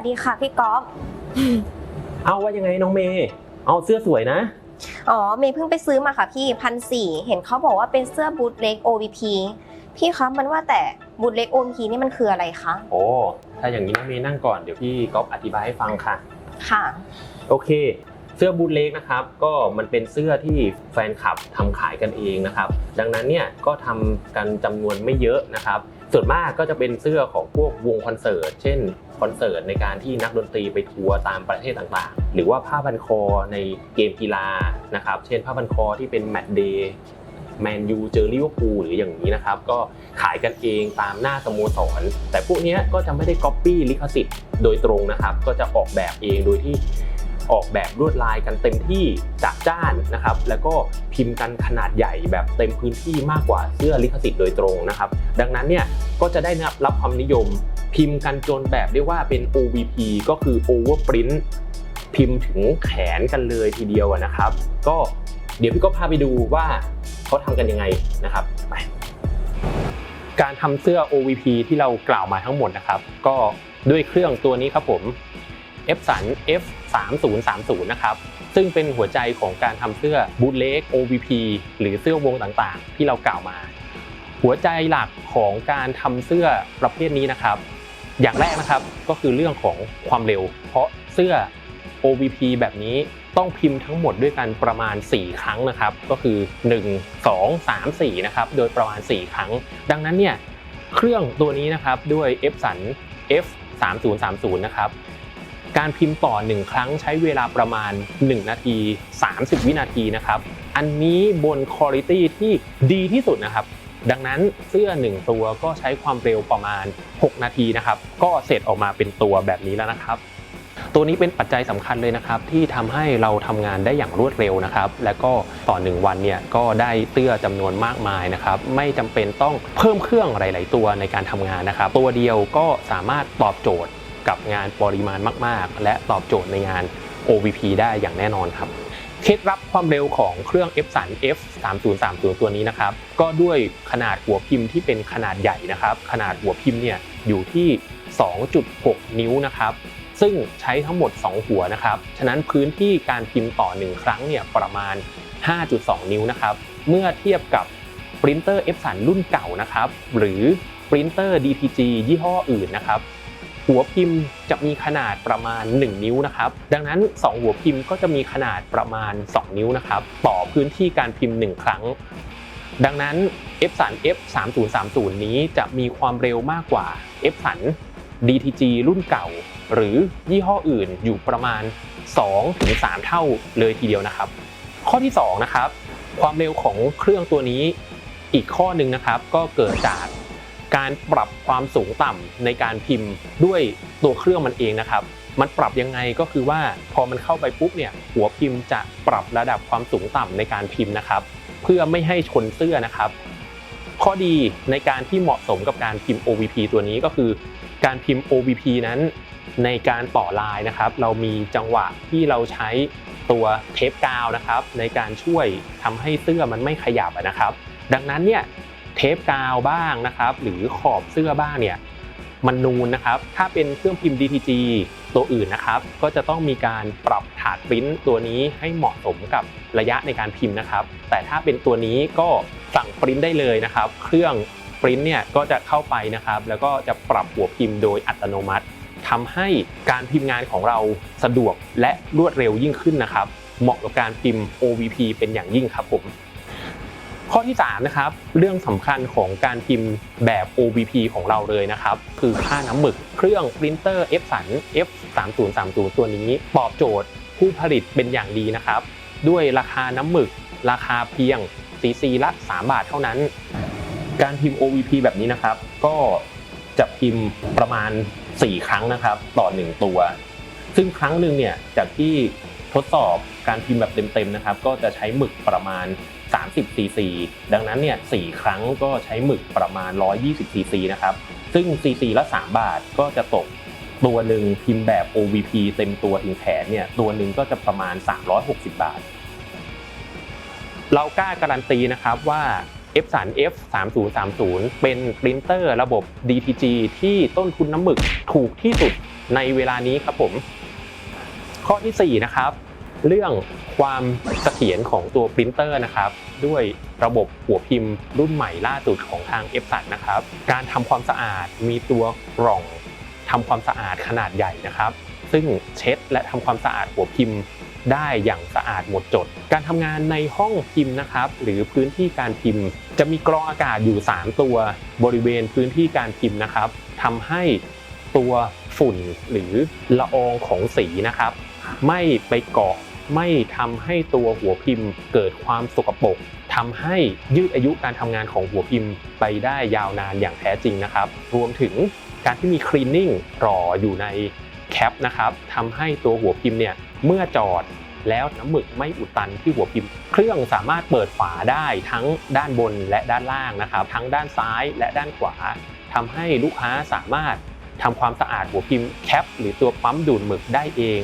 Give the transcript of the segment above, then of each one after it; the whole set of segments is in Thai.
วัสดีค่ะพี่ก๊อฟ เอาว่ายังไงน้องเมย์เอาเสื้อสวยนะ อ๋อ เมย์เพิ่งไปซื้อมาค่ะพี่พันสี่เห็นเขาบอกว่าเป็นเสื้อบูทเล็ก OVP พี่คะมันว่าแต่บูทเล็ก OVP นี่มันคืออะไรคะ โอ้ ถ้าอย่างนี้น้องเมย์นั่งก่อนเดี๋ยวพี่ก๊อฟอธิบายให้ฟังค่ะ ค่ะ โอเค เสื้อบูทเล็กนะครับ ก็มันเป็นเสื้อที่แฟนคลับทำขายกันเองนะครับ ดังนั้นเนี่ยก็ทำกันจำนวนไม่เยอะนะครับ ส่วนมากก็จะเป็นเสื้อของพวกวงคอนเสิร์ต เช่น คอนเสิร์ตในการที่นักดนตรีไปทัวร์ตามประเทศต่างๆ หรือว่าผ้าพันคอในเกมกีฬานะครับเช่นผ้าพันคอที่เป็นแมตช์เดย์แมนยูเจอลิเวอร์พูลหรืออย่างนี้นะครับ ก็ขายกันเองตามหน้าสโมสร แต่พวกนี้ก็จะไม่ได้ก๊อปปี้ลิขสิทธิ์โดยตรงนะครับ ก็จะออกแบบเองโดยที่ออกแบบลวดลายกันเต็มที่จัดจ้านนะครับ แล้วก็พิมพ์กันขนาดใหญ่แบบเต็มพื้นที่มากกว่าเสื้อลิขสิทธิ์โดยตรงนะครับ ดังนั้นเนี่ยก็จะได้รับความนิยม พิมพ์กันจนแบบเรียกว่าเป็น OVP ก็คือ Overprint พิมพ์ถึงแขนกันเลยทีเดียวนะครับ ก็เดี๋ยวพี่ก็พาไปดูว่าเขาทำกันยังไงนะครับไปการทำเสื้อ OVP ที่เรากล่าวมาทั้งหมดนะครับ ก็ด้วยเครื่องตัวนี้ครับผม f สัน F 3 0 3 0นะครับ ซึ่งเป็นหัวใจของการทำเสื้อบูทเล็ก OVP หรือเสื้อวงต่างๆ ที่เรากล่าวมา หัวใจหลักของการทำเสื้อประเภทนี้นะครับ อย่างแรกนะครับก็คือเรื่องของความเร็ว เพราะเสื้อ OVP แบบนี้ต้องพิมพ์ทั้งหมดด้วยกันประมาณ 4 ครั้งนะครับ ก็คือ 1 2 3 4 นะครับ โดยประมาณ 4 ครั้ง ดังนั้นเนี่ยเครื่องตัวนี้นะครับด้วย f สัน F 3 0 3 0นะครับการพิมพ์ต่อ 1 ครั้งใช้เวลาประมาณ 1 นาที 30 วินาทีนะครับ อันนี้บนคุณภาพที่ดีที่สุดนะครับ ดังนั้นเสื้อ 1 ตัวก็ใช้ความเร็วประมาณ 6 นาทีนะครับ ก็เสร็จออกมาเป็นตัวแบบนี้แล้วนะครับ ตัวนี้เป็นปัจจัยสำคัญเลยนะครับ ที่ทำให้เราทำงานได้อย่างรวดเร็วนะครับ และก็ต่อ 1 วันเนี่ยก็ได้เสื้อจำนวนมากมายนะครับ ไม่จำเป็นต้องเพิ่มเครื่องหลาย ๆ ตัวในการทำงานนะครับ ตัวเดียวก็สามารถตอบโจทย์กับงานปริมาณมาก ๆ และตอบโจทย์ในงาน OVP ได้อย่างแน่นอนครับ เคล็ดลับความเร็วของเครื่อง f สัน F 3 0 3 0ตัวนี้นะครับ ก็ด้วยขนาดหัวพิมพ์ที่เป็นขนาดใหญ่นะครับ ขนาดหัวพิมพ์เนี่ยอยู่ที่ 2.6 นิ้วนะครับ ซึ่งใช้ทั้งหมด 2 หัวนะครับ ฉะนั้นพื้นที่การพิมพ์ต่อ 1 ครั้งเนี่ยประมาณ 5.2 นิ้วนะครับ เมื่อเทียบกับปรินเตอร์ F สันรุ่นเก่านะครับ หรือปรินเตอร์ DTG ยี่ห้ออื่นนะครับ หัวพิมพ์จะมีขนาดประมาณ 1 นิ้วนะครับ ดังนั้น 2 หัวพิมพ์ก็จะมีขนาดประมาณ 2 นิ้วนะครับ ต่อพื้นที่การพิมพ์ 1 ครั้ง ดังนั้น F สัน F 3 0 3 0นี้จะมีความเร็วมากกว่า F สัน DTG รุ่นเก่า หรือยี่ห้ออื่นอยู่ประมาณ 2-3 เท่าเลยทีเดียวนะครับ ข้อที่2นะครับความเร็วของเครื่องตัวนี้อีกข้อหนึ่งนะครับ ก็เกิดจาก การปรับความสูงต่ำในการพิมพ์ด้วยตัวเครื่องมันเองนะครับ มันปรับยังไงก็คือว่าพอมันเข้าไปปุ๊บเนี่ยหัวพิมพ์จะปรับระดับความสูงต่ำในการพิมพ์นะครับ เพื่อไม่ให้ชนเสื้อนะครับ ข้อดีในการที่เหมาะสมกับการพิมพ์ OVP ตัวนี้ก็คือ การพิมพ์ OVP นั้นในการต่อลายนะครับ เรามีจังหวะที่เราใช้ตัวเทปกาวนะครับ ในการช่วยทำให้เสื้อมันไม่ขยับนะครับ ดังนั้นเนี่ย เทปกาวบ้างนะครับ หรือขอบเสื้อบ้างเนี่ยมันนูนนะครับ ถ้าเป็นเครื่องพิมพ์ DTG ตัวอื่นนะครับ ก็จะต้องมีการปรับถาดปริ้นตัวนี้ให้เหมาะสมกับระยะในการพิมพ์นะครับ แต่ถ้าเป็นตัวนี้ก็สั่งปริ้นได้เลยนะครับ เครื่องปริ้นเนี่ยก็จะเข้าไปนะครับ แล้วก็จะปรับหัวพิมพ์โดยอัตโนมัติทำให้การพิมพ์งานของเราสะดวกและรวดเร็วยิ่งขึ้นนะครับ เหมาะกับการพิมพ์ OVP เป็นอย่างยิ่งครับผม ข้อที่3นะครับเรื่องสำคัญของการพิมพ์แบบ OVP ของเราเลยนะครับ คือค่าน้ำหมึกเครื่องปรินเตอร์ F สัน F 3 0 3 0ตัวนี้ ตอบโจทย์ผู้ผลิตเป็นอย่างดีนะครับ ด้วยราคาน้ำหมึก ราคาเพียง CC ละ 3 บาทเท่านั้น การพิมพ์ OVP แบบนี้นะครับ ก็จะพิมพ์ประมาณ 4 ครั้งนะครับ ต่อ 1 ตัว ซึ่งครั้งหนึ่งเนี่ยจากที่ ทดสอบการพิมพ์แบบเต็มๆนะครับก็จะใช้หมึกประมาณ 30 cc ดังนั้นเนี่ย4ครั้งก็ใช้หมึกประมาณ 120 cc นะครับซึ่ง cc ละ 3 บาทก็จะตกตัวหนึ่งพิมพ์แบบ OVP เต็มตัวถึงแขนเนี่ยตัวหนึ่งก็จะประมาณ 360 บาท เรากล้าการันตีนะครับว่า F สัน F 3 0 3 0เป็นปรินเตอร์ระบบ DTG ที่ต้นทุนน้ำหมึกถูกที่สุดในเวลานี้ครับผม ข้อทีสี่ 4 นะครับ เรื่องความเสถียรของตัวปรินเตอร์นะครับ ด้วยระบบหัวพิมพ์รุ่นใหม่ล่าสุดของทาง f อ a นะครับ การทำความสะอาดมีตัวกล่องทำความสะอาดขนาดใหญ่นะครับ ซึ่งเช็ดและทำความสะอาดหัวพิมพ์ได้อย่างสะอาดหมดจด การทำงานในห้องพิมพ์นะครับ หรือพื้นที่การพิมพ์ จะมีกรองอากาศอยู่ 3 ตัวบริเวณพื้นที่การพิมพ์นะครับทำให้ตัวฝุ่นหรือละอองของสีนะครับ ไม่ไปเกาะไม่ทำให้ตัวหัวพิมพ์ เกิดความสกปรกทำให้ยืดอายุการทำงานของหัวพิมพ์ไปได้ยาวนานอย่างแท้จริงนะครับ รวมถึงการที่มีคลีนนิ่งรออยู่ในแคปนะครับทำให้ตัวหัวพิมพ์เนี่ยเมื่อจอดแล้วน้ำหมึกไม่อุดตันที่หัวพิมพ์ เครื่องสามารถเปิดฝาได้ทั้งด้านบนและด้านล่างนะครับ ทั้งด้านซ้ายและด้านขวาทำให้ลูกค้าสามารถทำความสะอาดหัวพิมพ์แคปหรือตัวปั๊มดูดหมึกได้เอง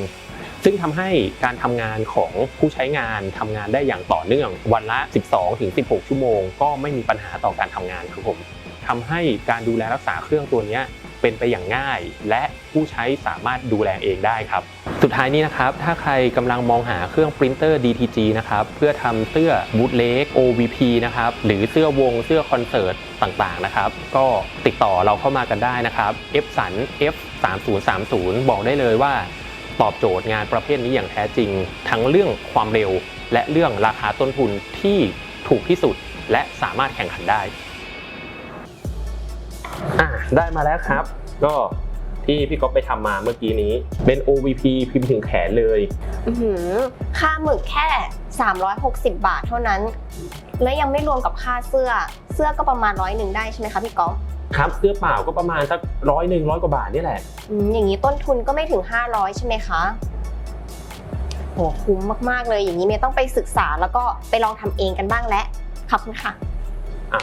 ซึ่งทำให้การทำงานของผู้ใช้งานทำงานได้อย่างต่อเนื่อง วันละ 12-16 ชั่วโมง ก็ไม่มีปัญหาต่อการทำงานครับผมทำให้การดูแลรักษาเครื่องตัวนี้เป็นไปอย่างง่าย และผู้ใช้สามารถดูแลเองได้ครับ สุดท้ายนี้นะครับ ถ้าใครกำลังมองหาเครื่องปรินเตอร์ DTG นะครับเพื่อทำเสื้อบูทเล็ก OVP นะครับหรือเสื้อวงเสื้อคอนเสิร์ตต่างๆนะครับ ก็ติดต่อเราเข้ามากันได้นะครับ F สัน F 3 0 3 0บอกได้เลยว่า ตอบโจทย์งานประเภทนี้อย่างแท้จริง ทั้งเรื่องความเร็ว และเรื่องราคาต้นทุนที่ถูกที่สุด และสามารถแข่งขันได้อะได้มาแล้วครับ ก็ที่พี่ก๊อฟไปทำมาเมื่อกี้นี้ เป็น OVP พิมพ์ถึงแขนเลย อื้อหือค่าหมึกแค่ 360 บาทเท่านั้น และยังไม่รวมกับค่าเสื้อ เสื้อก็ประมาณร้อยหนึ่งได้ใช่ไหมคะพี่ก๊อฟ ครับเสื้อเปล่าก็ประมาณสักร้อยหนึ่งร้อยกว่าบาทนี่แหละ อืมอย่างนี้ต้นทุนก็ไม่ถึง 500 ใช่ไหมคะโหคุ้มมากๆเลย อย่างนี้เมย์ต้องไปศึกษาแล้วก็ไปลองทำเองกันบ้างแล้วขอบคุณค่ะ อะ